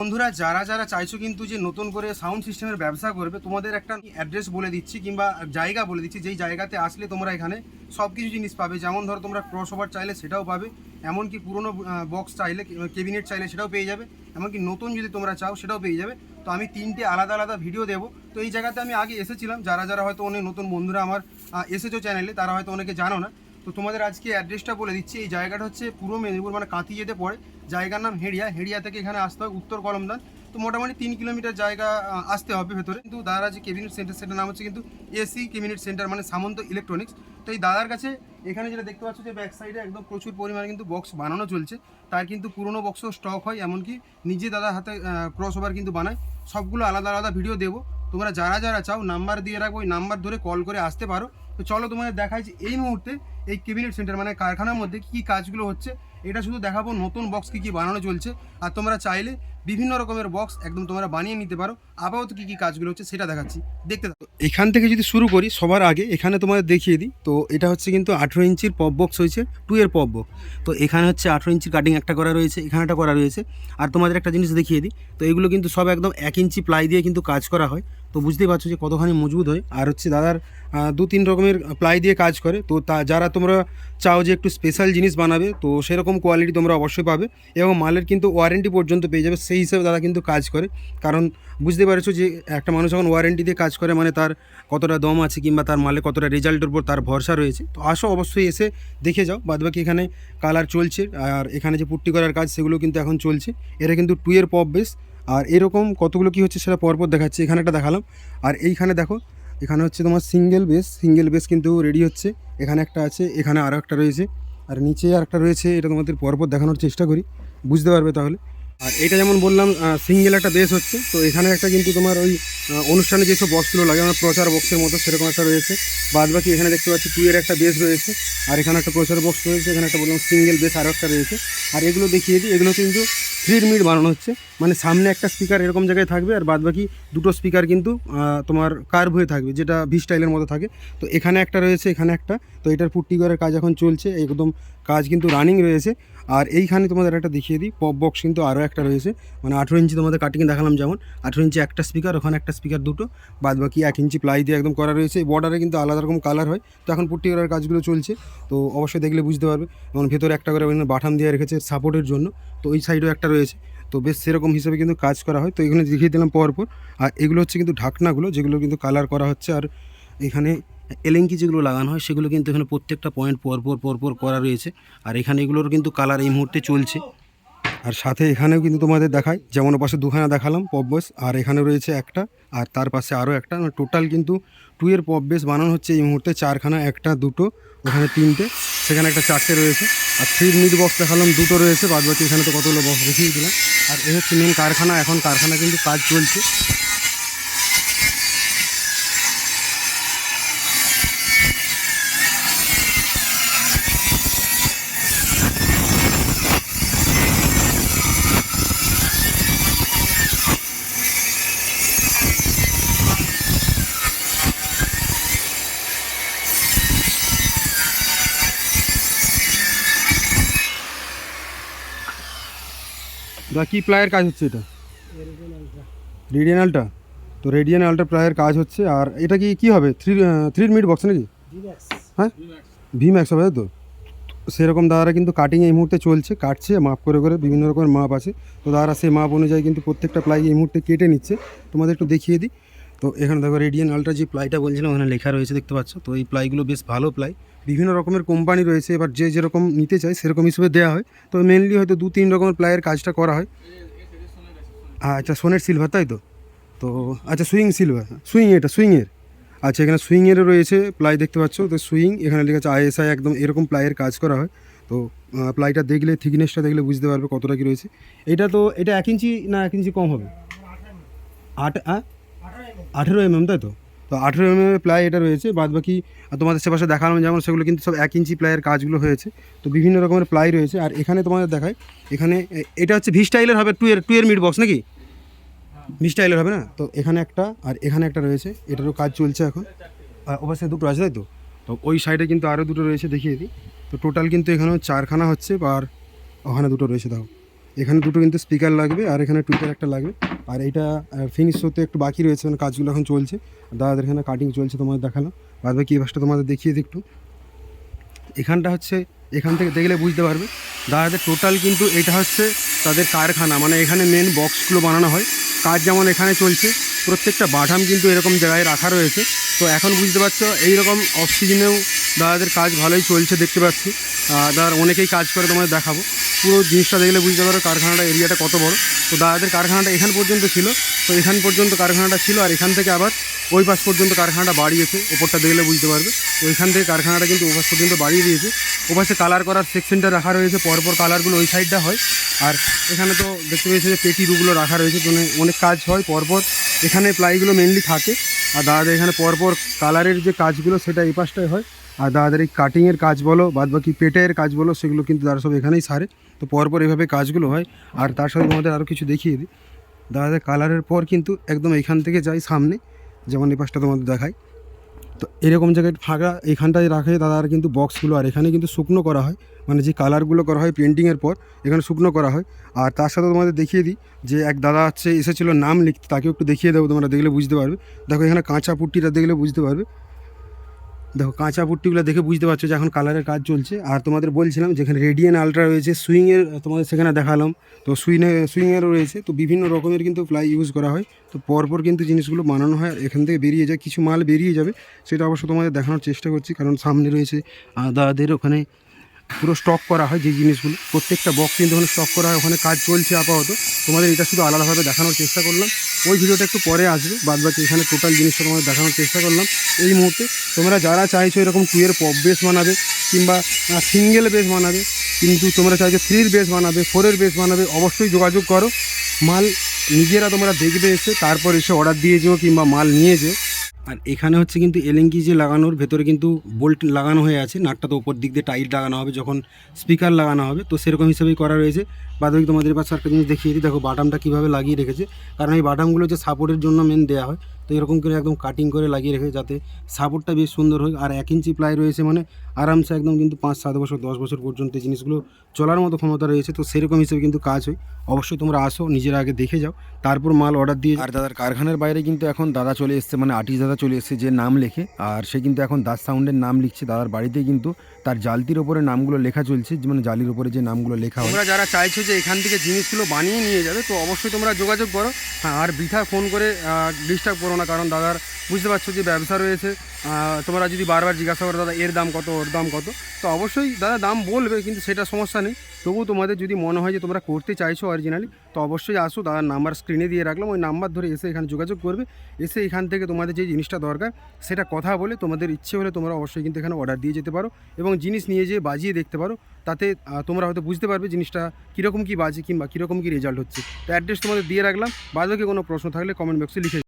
বন্ধুরা, যারা যারা চাইছো কিন্তু যে নতুন করে সাউন্ড সিস্টেমের ব্যবসা করবে, তোমাদের একটা অ্যাড্রেস বলে দিচ্ছি কিংবা জায়গা বলে দিচ্ছি। যেই জায়গাতে আসলে তোমরা এখানে সব কিছু জিনিস পাবে। যেমন ধরো, তোমরা ক্রস ওভার চাইলে সেটাও পাবে। এমনকি পুরনো বক্স চাইলে কেবিনেট চাইলে সেটাও পেয়ে যাবে। এমনকি নতুন যদি তোমরা চাও, সেটাও পেয়ে যাবে। তো আমি তিনটে আলাদা আলাদা ভিডিও দেবো। তো এই জায়গাতে আমি আগে এসেছিলাম। যারা যারা হয়তো অনেক নতুন বন্ধুরা আমার এসেছ চ্যানেলে তারা হয়তো অনেকে জানো না। তো তোমাদের আজকে অ্যাড্রেসটা বলে দিচ্ছি। এই জায়গাটা হচ্ছে পূর্ব মেদিনীপুর মানে কাঁথি যেতে পড়ে। জায়গার নাম হেড়িয়া। হেড়িয়া থেকে এখানে আসতে হয় উত্তর কলমদান। তো মোটামুটি তিন কিলোমিটার জায়গা আসতে হবে ভেতরে। কিন্তু দাদার যে কেবিনেট সেন্টার সেটার নাম হচ্ছে কিন্তু এসি কেবিনেট সেন্টার মানে সামন্ত ইলেকট্রনিক্স তো এই দাদার কাছে এখানে যেটা দেখতে পাচ্ছ যে ব্যাক সাইডে একদম প্রচুর পরিমাণে কিন্তু বক্স বানানো চলছে। তার কিন্তু পুরনো বক্সও স্টক হয়, এমনকি নিজে দাদার হাতে ক্রস ওভার কিন্তু বানায়। সবগুলো আলাদা আলাদা ভিডিও দেবো। তোমরা যারা যারা চাও নাম্বার দিয়ে রাখব। ওই নাম্বার ধরে কল করে আসতে পারো। তো চলো তোমাদের দেখাই যে এই মুহূর্তে এই কেবিনেট সেন্টার মানে কারখানার মধ্যে কী কী কাজগুলো হচ্ছে। এটা শুধু দেখাবো নতুন বক্স কী কী বানানো চলছে। আর তোমরা চাইলে বিভিন্ন রকমের বক্স একদম তোমরা বানিয়ে নিতে পারো। আপাতত কী কী কাজগুলো হচ্ছে সেটা দেখাচ্ছি। দেখতে থাকো। এখান থেকে যদি শুরু করি সবার আগে, এখানে তোমাদের দেখিয়ে দিই। তো এটা হচ্ছে কিন্তু আঠেরো ইঞ্চির পপ বক্স হয়েছে টু এর পপ বক্স তো এখানে হচ্ছে আঠেরো ইঞ্চির কাটিং একটা করা রয়েছে, এখানে একটা করা রয়েছে। আর তোমাদের একটা জিনিস দেখিয়ে দিই। তো এগুলো কিন্তু সব একদম এক ইঞ্চি প্লাই দিয়ে কিন্তু কাজ করা হয়। তো বুঝতেই পারছ যে কতখানি মজবুত হয়। আর হচ্ছে দাদার দু তিন রকমের প্লাই দিয়ে কাজ করে। তো তা, যারা তোমরা চাও যে একটু স্পেশাল জিনিস বানাবে, তো সেরকম কোয়ালিটি তোমরা অবশ্যই পাবে এবং মালের কিন্তু ওয়ারেন্টি পর্যন্ত পেয়ে যাবে। সেই হিসাবে দাদা কিন্তু কাজ করে। কারণ বুঝতে পারছ যে একটা মানুষ যখন ওয়ারেন্টি দিয়ে কাজ করে মানে তার কতটা দম আছে কিংবা তার মালে কতটা রেজাল্টের উপর তার ভরসা রয়েছে, তো আসো অবশ্যই এসে দেখে যাও। বাদবাকি এখানে কালার চলছে, আর এখানে যে পুট্টি করার কাজ, সেগুলো কিন্তু এখন চলছে। এটা কিন্তু টু এর পপ বেস আর এরকম কতগুলো কি হচ্ছে সেটা পরপর দেখাচ্ছি, এখানে একটা দেখালাম। আর এইখানে দেখো, এখানে হচ্ছে তোমার সিঙ্গেল বেস সিঙ্গেল বেস কিন্তু রেডি হচ্ছে। এখানে একটা আছে, এখানে আরও একটা রয়েছে। আর নিচে আর একটা রয়েছে, এটা তোমাদের পরপর দেখানোর চেষ্টা করি, বুঝতে পারবে তাহলে। আর এটা যেমন বললাম সিঙ্গেল একটা বেস হচ্ছে, তো এখানে একটা কিন্তু তোমার ওই অনুষ্ঠানে যেসব বক্সগুলো লাগে, আমার প্রচার বক্সের মতো সেরকম একটা রয়েছে। বাদ বাকি এখানে দেখতে পাচ্ছি টু এর একটা বেস রয়েছে, আর এখানে একটা প্রচার বক্স রয়েছে, এখানে একটা বললাম সিঙ্গেল বেস আরও একটা রয়েছে। আর এগুলো দেখিয়ে দিই, এগুলো কিন্তু মিনিট বানানো হচ্ছে। মানে সামনে একটা স্পিকার এরকম জায়গায় থাকবে আর বাদ বাকি দুটো স্পিকার কিন্তু তোমার কার্ভ হয়ে থাকবে, যেটা ভি স্টাইলের মতো থাকে। তো এখানে একটা রয়েছে, এখানে একটা। তো এটার পুট্টি করার কাজ এখন চলছে। একদম কাজ কিন্তু রানিং রয়েছে। আর এইখানে তোমাদের একটা দেখিয়ে দিই পপ বক্স কিন্তু আরও একটা রয়েছে। মানে আঠেরো ইঞ্চি তোমাদের কাটিং দেখালাম যেমন, আঠেরো ইঞ্চি একটা স্পিকার ওখানে একটা স্পিকার দুটো বাদ বাকি এক ইঞ্চি প্লাই দিয়ে একদম করা রয়েছে। বর্ডারে কিন্তু আলাদা রকম কালার হয়, তো এখন পুট্টি করার কাজগুলো চলছে। তো অবশ্যই দেখলে বুঝতে পারবে যেমন ভেতরে একটা করে বাটাম দিয়ে রেখেছে সাপোর্টের জন্য, তো ওই সাইডেও একটা রয়েছে। তো বেশ সেরকম হিসেবে কিন্তু কাজ করা হয়, তো এখানে দেখিয়ে দিলাম পরপর। আর এগুলো হচ্ছে কিন্তু ঢাকনাগুলো, যেগুলো কিন্তু কালার করা হচ্ছে। আর এখানে এলেঙ্কি যেগুলো লাগানো হয়, সেগুলো কিন্তু এখানে প্রত্যেকটা পয়েন্ট পরপর পরপর করা রয়েছে। আর এখানে এগুলোর কিন্তু কালার এই মুহূর্তে চলছে। আর সাথে এখানেও কিন্তু তোমাদের দেখায় যেমন পাশে দুখানা দেখালাম পপ বেস আর এখানে রয়েছে একটা, আর তার পাশে আরও একটা। টোটাল কিন্তু টু এর পপ বেস বানানো হচ্ছে এই মুহূর্তে, চারখানা, একটা, দুটো, ওখানে তিনটে, সেখানে একটা চারটে রয়েছে। আর থ্রি মিড বক্স দেখালাম, দুটো রয়েছে বাদ বাকি এখানে তো কতগুলো বক্স দেখিয়ে দিলাম। আর এই হচ্ছে মেন কারখানা, এখন কারখানা কিন্তু কাজ চলছে। দা কি প্লায়ের কাজ হচ্ছে এটা? রেডিয়ান আলটা তো রেডিয়ান আলটা প্লায়ের কাজ হচ্ছে আর এটা কি কি হবে? থ্রি থ্রি মিনিট বক্স নাকি? হ্যাঁ? ভি ম্যাক্স হবে তাই তো? সেরকম দাদারা কিন্তু কাটিং এই মুহূর্তে চলছে কাটছে মাপ করে করে বিভিন্ন রকমের মাপ আছে। তো দাদারা সেই মাপ অনুযায়ী কিন্তু প্রত্যেকটা প্লাই এই মুহূর্তে কেটে নিচ্ছে। তোমাদের একটু দেখিয়ে দিই। তো এখানে দেখো রেডিয়ান আলট্রা যে প্লাইটা বলছিলাম, ওখানে লেখা রয়েছে, দেখতে পাচ্ছ? তো এই প্লাইগুলো বেশ ভালো প্লাই বিভিন্ন রকমের কোম্পানি রয়েছে, এবার যে যেরকম নিতে চায়, সেরকম হিসেবে দেওয়া হয়। তো মেনলি হয়তো দু তিন রকমের প্লাইয়ের কাজটা করা হয়। আচ্ছা সোনের সিলভার তাই তো? তো আচ্ছা সুইং সিলভার সুইং এটা সুইংয়ের আচ্ছা এখানে সুইংয়েরও রয়েছে প্লাই দেখতে পাচ্ছ? তো সুইং এখানে লেখা আছে আইএসআই একদম এরকম প্লাইয়ের কাজ করা হয়। তো প্লাইটা দেখলে থিকনেসটা দেখলে বুঝতে পারবে কতটা কি রয়েছে। এটা তো, এটা এক ইঞ্চি না এক ইঞ্চি কম হবে? আট, আ- আঠেরো এমএম তাই তো? তো আঠেরো এমএম প্লাই এটা রয়েছে বাদ বাকি তোমাদের সেপাশে দেখালাম যেমন সেগুলো কিন্তু সব এক ইঞ্চি প্লাইয়ের কাজগুলো হয়েছে। তো বিভিন্ন রকমের প্লাই রয়েছে, আর এখানে তোমাদের দেখায়, এখানে এটা হচ্ছে ভি স্টাইলের হবে টু এর টু এর মিড বক্স নাকি? ভি স্টাইলের হবে না? তো এখানে একটা আর এখানে একটা রয়েছে, এটারও কাজ চলছে এখন। আর অবশ্যই দুটো আছে তাই তো? তো ওই সাইডে কিন্তু আরও দুটো রয়েছে, দেখিয়ে দিই। তো টোটাল কিন্তু এখানেও চারখানা হচ্ছে, আর ওখানে দুটো রয়েছে, দেখো। এখানে দুটো কিন্তু স্পিকার লাগবে আর এখানে টুইটার একটা লাগবে। আর এইটা ফিনিশ হতে একটু বাকি রয়েছে মানে কাজগুলো এখন চলছে। দাদাদের এখানে কাটিং চলছে তোমাদের দেখালাম। বাদ বাকি এই বাসটা তোমাদের দেখিয়ে দিই একটু। এখানটা হচ্ছে, এখান থেকে দেখলে বুঝতে পারবে। দাদাদের টোটাল কিন্তু এটা হচ্ছে তাদের কারখানা মানে এখানে মেন বক্সগুলো বানানো হয়। কাজ যেমন এখানে চলছে, প্রত্যেকটা বাটাম কিন্তু এরকম জায়গায় রাখা রয়েছে। তো এখন বুঝতে পারছ, এইরকম অফ সিজনেও দাদাদের কাজ ভালোই চলছে, দেখতে পাচ্ছি। দাদার অনেকেই কাজ করে তোমাদের দেখাবো। পুরো জিনিসটা দেখলে বুঝতে পারো কারখানাটা এরিয়াটা কত বড়। তো দাদাদের কারখানাটা এখান পর্যন্ত ছিল। তো এখান পর্যন্ত কারখানাটা ছিল আর এখান থেকে আবার ওই পাশ পর্যন্ত কারখানাটা বাড়িয়েছে। ওপরটা দেখলে বুঝতে পারবে। তো এখান থেকে কারখানাটা কিন্তু ওপাশ পর্যন্ত বাড়িয়ে দিয়েছে। ওপাশে কালার করার সেকশনটা রাখা রয়েছে। পরপর কালারগুলো ওই সাইডটা হয়। আর এখানে তো দেখতে পেয়েছে যে পেটি রুগুলো রাখা রয়েছে। মানে অনেক কাজ হয়। পরপর এখানে প্লাইগুলো মেনলি থাকে। আর দাদাদের এখানে পরপর কালারের যে কাজগুলো সেটা এই পাশটায় হয়। আর দাদাদের এই কাটিংয়ের কাজ বলো বাদ বাকি পেটের কাজ বলো, সেগুলো কিন্তু তারা সব এখানেই সারে। তো পরপর এভাবে কাজগুলো হয়। আর তার সাথে তোমাদের আরও কিছু দেখিয়ে দিই। দাদাদের কালারের পর কিন্তু একদম এখান থেকে যাই সামনে, যেমন এই পাশটা তোমাদের দেখাই। তো এরকম জায়গায় ফাঁকা এখানটায় রাখে দাদার কিন্তু বক্সগুলো, আর এখানে কিন্তু শুকনো করা হয়। মানে যে কালারগুলো করা হয় পেন্টিংয়ের পর, এখানে শুকনো করা হয়। আর তার সাথে তোমাদের দেখিয়ে দিই যে এক দাদা হচ্ছে এসেছিল নাম লিখতে তাকে একটু দেখিয়ে দেবো তোমরা, দেখলে বুঝতে পারবে। দেখো এখানে কাঁচা পুট্টিটা দেখলে বুঝতে পারবে। দেখো, কাঁচা পুট্টিগুলো দেখে বুঝতে পারছ যে এখন কালারের কাজ চলছে। আর তোমাদের বলছিলাম যেখানে রেডিয়ান আলট্রা রয়েছে সুইংয়ের তোমাদের সেখানে দেখালাম। তো সুইনে সুইংয়েরও রয়েছে। তো বিভিন্ন রকমের কিন্তু প্লাই ইউজ করা হয়। তো পরপর কিন্তু জিনিসগুলো বানানো হয় এখান থেকে বেরিয়ে যায়, কিছু মাল বেরিয়ে যাবে, সেটা অবশ্য তোমাদের দেখানোর চেষ্টা করছি। কারণ সামনে রয়েছে দাদাদের ওখানে পুরো স্টক করা হয় যে জিনিসগুলো। প্রত্যেকটা বক্স কিন্তু ওখানে স্টক করা হয়, ওখানে কাজ চলছে আপাতত। তোমাদের এটা শুধু আলাদাভাবে দেখানোর চেষ্টা করলাম। ওই ভিডিওটা একটু পরে আসবে, বাদ বাকি এখানে টোটাল জিনিসটা তোমাদের দেখানোর চেষ্টা করলাম। এই মুহূর্তে তোমরা যারা চাইছো এরকম টুয়ের পপ বেস বানাবে, কিংবা সিঙ্গেল বেস বানাবে, কিন্তু তোমরা চাইছো থ্রির বেস বানাবে ফোরের বেস বানাবে, অবশ্যই যোগাযোগ করো। মাল নিজেরা তোমরা দেখবে এসে, তারপর এসে অর্ডার দিয়ে যেও কিংবা মাল নিয়ে যেও। আর এখানে হচ্ছে কিন্তু এলেঙ্কি যে লাগানোর ভেতরে কিন্তু বোল্ট লাগানো হয়ে আছে। নাটটা তো উপর দিক দিয়ে টাইট লাগানো হবে যখন স্পিকার লাগানো হবে। তো সেরকম হিসেবেই করা রয়েছে। বাদবাকি তোমাদের পাশে একটা জিনিস দেখিয়ে দিই। দেখো বাটামটা কীভাবে লাগিয়ে রেখেছে। কারণ এই বাটামগুলো যে সাপোর্টের জন্য মেন দেওয়া হয়, তো এরকম করে একদম কাটিং করে লাগিয়ে রেখেছে যাতে সাপোর্টটা বেশ সুন্দর হয়। আর এক ইঞ্চি প্লাই রয়েছে মানে আরামসে একদম কিন্তু পাঁচ, সাত বছর, দশ বছর পর্যন্ত এই জিনিসগুলো চলার মতো ক্ষমতা রয়েছে। তো সেরকম হিসেবে কিন্তু কাজ হয়। অবশ্যই তোমরা আসো, নিজেরা আগে দেখে যাও। তারপর মাল অর্ডার দিয়ে আর দাদার কারখানার বাইরে কিন্তু এখন দাদা চলে এসছে মানে আর্টিস্ট দাদা চলে এসছে যে নাম লেখে। আর সে কিন্তু এখন দাস সাউন্ডের নাম লিখছে। দাদার বাড়িতেই কিন্তু তার জালতির ওপরে নামগুলো লেখা চলছে মানে জালির ওপরে যে নামগুলো লেখা হয়। যারা চাইছো যে এখান থেকে জিনিসগুলো বানিয়ে নিয়ে যাবে, তো অবশ্যই তোমরা যোগাযোগ করো। হ্যাঁ আর বৃথা ফোন করে ডিস্টার্ব করো না, কারণ দাদার বুঝতে পারছ যে ব্যবসা রয়েছে। তোমরা যদি বারবার জিজ্ঞাসা করো, দাদা, এর দাম কত? ওর দাম কত? তো অবশ্যই দাদা, দাম বলবে, কিন্তু সেটা সমস্যা নেই। তবুও তোমাদের যদি মনে হয় যে তোমরা করতে চাইছো অরিজিনালি তো অবশ্যই আসো, দাদার নাম্বার স্ক্রিনে দিয়ে রাখলাম। ওই নাম্বার ধরে এসে এখানে যোগাযোগ করবে। এসে এখান থেকে তোমাদের যে জিনিসটা দরকার, সেটা কথা বলে তোমাদের ইচ্ছে হলে তোমরা অবশ্যই কিন্তু এখানে অর্ডার দিয়ে যেতে পারো। এবং জিনিস নিয়ে যেয়ে বাজিয়ে দেখতে পারো, তাতে তোমরা হয়তো বুঝতে পারবে জিনিসটা কীরকম কী বাজে কিংবা কীরকম কী রেজাল্ট হচ্ছে। তো অ্যাড্রেস তোমাদের দিয়ে রাখলাম। বাদ বাকি কোনো প্রশ্ন থাকলে কমেন্ট বক্সে লিখে